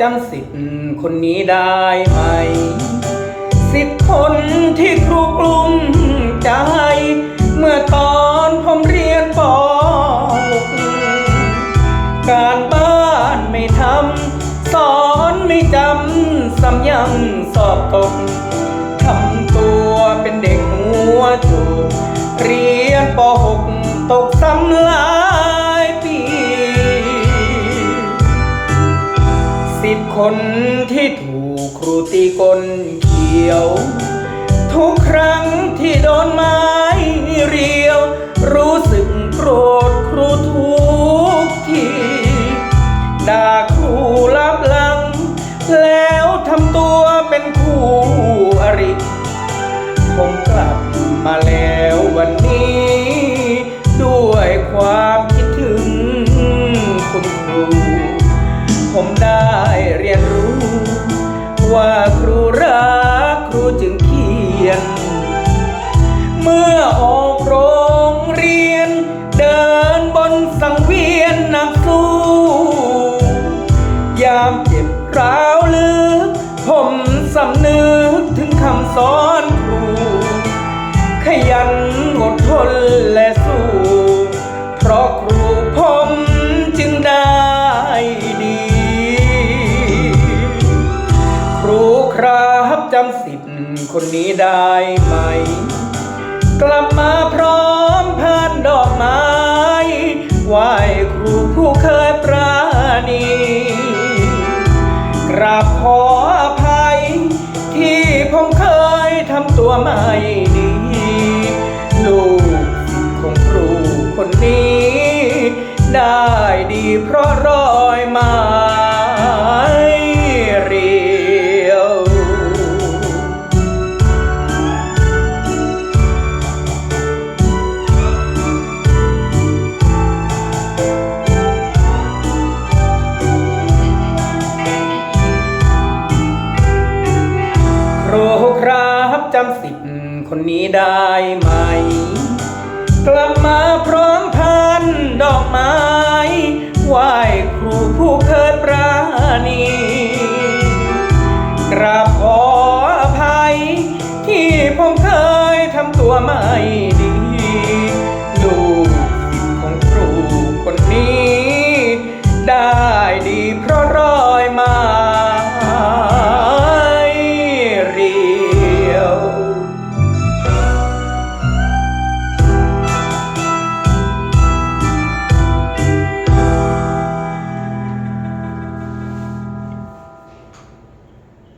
จำสิทธิ์คนนี้ได้ไหม สิทธิ์คนที่ครูกลุ่มใจ เมื่อตอนผมเรียนปอการบ้านไม่ทำ สอนไม่จำสำยังสอบตก สิบคนที่ถูกครูตีก้นเขียว ทุกครั้งที่โดนไม้เรียว รู้สึกโกรธครู เรียนรู้ ว่าครูรักครูจึงเขียน เมื่อออกโรงเรียน เดินบนสังเวียนนักสู้ ยามเจ็บร้าวลึกผมสำนึก ครับจำสิทธิ์คนนี้ได้ไหม กลับมาพร้อมผ่านดอกไม้ไหว้ครูผู้เคยปราณีกราบขออภัย ที่ผมเคยทำตัวไม่ดีลูกของครูคนนี้ ได้ดีเพราะรอยม้เำสิทธิ์คนนี้ได้ไหม กลับมาพร้อมพันดอกไม้ไหว้ครูผู้เคยปรานีกราบขออภัย ที่ผมเคยทำตัวไม่ดีลูกของครูคนนี้ ได้ดีเพราะ